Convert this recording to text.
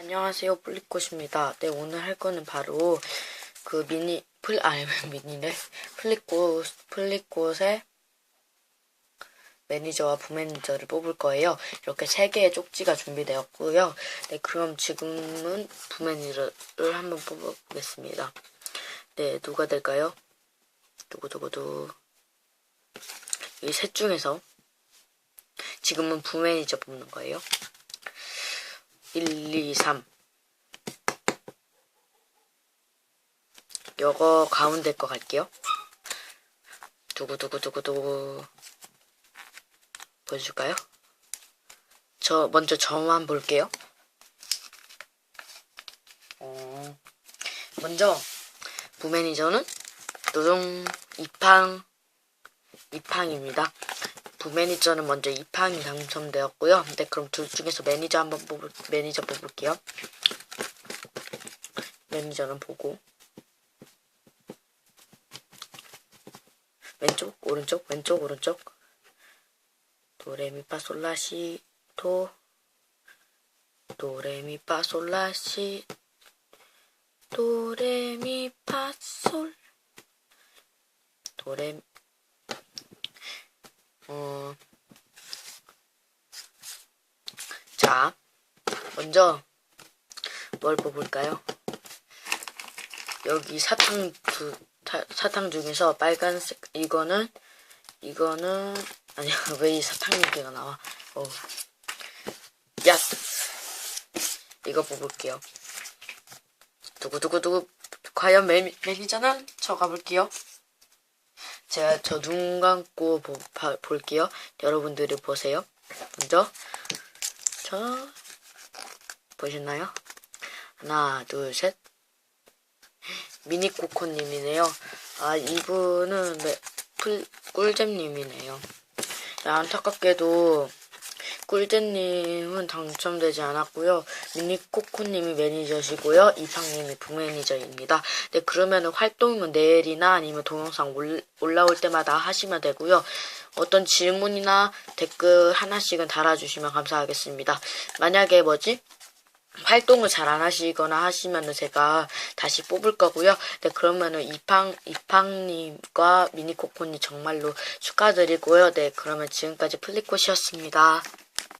안녕하세요, 플리꽃입니다. 네, 오늘 할 거는 바로 그 미니, 플, 아니, 미니네. 플리꽃, 플리꽃의 매니저와 부매니저를 뽑을 거예요. 이렇게 세 개의 쪽지가 준비되었고요. 네, 그럼 지금은 부매니저를 한번 뽑아보겠습니다. 네, 누가 될까요? 두구두구두. 이 셋 중에서 지금은 부매니저 뽑는 거예요. 1, 2, 3. 요거 가운데 거 갈게요. 두구두구두구두구. 보여줄까요? 저, 먼저 저만 볼게요. 어, 먼저, 부매니저는 노동 이팡, 이팡입니다. 부매니저는 먼저 이팡이 당첨되었고요. 네, 그럼 둘 중에서 매니저 한번 뽑을, 매니저 뽑을게요. 매니저는 보고. 왼쪽, 오른쪽, 왼쪽, 오른쪽. 도레미파솔라시, 도. 도레미파솔라시, 도레미파솔. 도레, 어, 자, 먼저 뭘 뽑을까요? 여기 사탕 두 타- 사탕 중에서 빨간색 이거는 이거는 아니야 왜 이 사탕 얘기가 나와? 어, 야, 이거 뽑을게요. 두구두구두구 과연 매, 매니저는 저 가볼게요. 제가 저 눈 감고 보- 봐- 볼게요. 여러분들이 보세요. 먼저 저 보셨나요? 하나, 둘, 셋. 미니 코코님이네요. 아 이분은 네, 풀, 꿀잼님이네요. 네, 안타깝게도 꿀잼님은 당첨되지 않았고요. 미니코코님이 매니저시고요. 이상님이 부매니저입니다. 네, 그러면 활동은 내일이나 아니면 동영상 올, 올라올 때마다 하시면 되고요. 어떤 질문이나 댓글 하나씩은 달아주시면 감사하겠습니다. 만약에 뭐지? 활동을 잘 안 하시거나 하시면은 제가 다시 뽑을 거고요. 네, 그러면은 이팡, 이팡님과 미니코코님 정말로 축하드리고요. 네, 그러면 지금까지 플리꽃이었습니다.